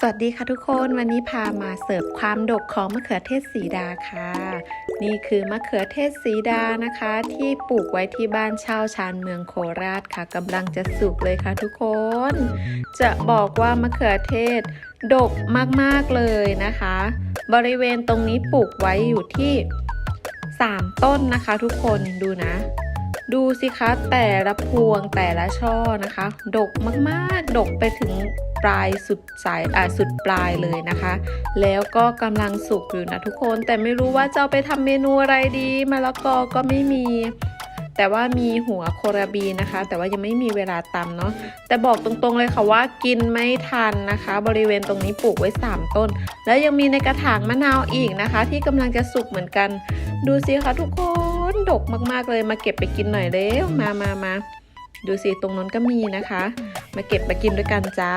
สวัสดีค่ะทุกคนวันนี้พามาเสิร์ฟความดกของมะเขือเทศสีดาค่ะ นี่คือมะเขือเทศสีดานะคะ ที่ปลูกไว้ที่บ้านเช่าชานเมืองโคราชค่ะกำลังจะสุกเลยค่ะทุกคน จะบอกว่ามะเขือเทศดกมากๆเลยนะคะ บริเวณตรงนี้ปลูกไว้อยู่ที่ 3 ต้นนะคะทุกคนดูนะดูสิคะแต่ละพวงแต่ละช่อนะคะ ดกมากๆ ดกไปถึง ปลายสุดสายอ่าสุดปลายเลยนะคะ แล้วก็กำลังสุกอยู่นะทุกคนแต่ไม่รู้ว่าจะเอาไปทำเมนูอะไรดีมะละกอก็ไม่มี แต่ว่ามีหัวโคราบีนะคะ แต่ว่ายังไม่มีเวลาตำเนาะแต่บอกตรงๆเลยค่ะว่ากินไม่ทันนะคะ บริเวณตรงนี้ปลูกไว้ 3 ต้น แล้วยังมีในกระถางมะนาวอีกนะคะ ที่กำลังจะสุกเหมือนกัน ดูสิคะทุกคนดกมากๆเลยมาเก็บไปกินหน่อยเร็วมามามาดูสิตรงนั้นก็มีนะคะ มาเก็บมากินด้วยกันจ้า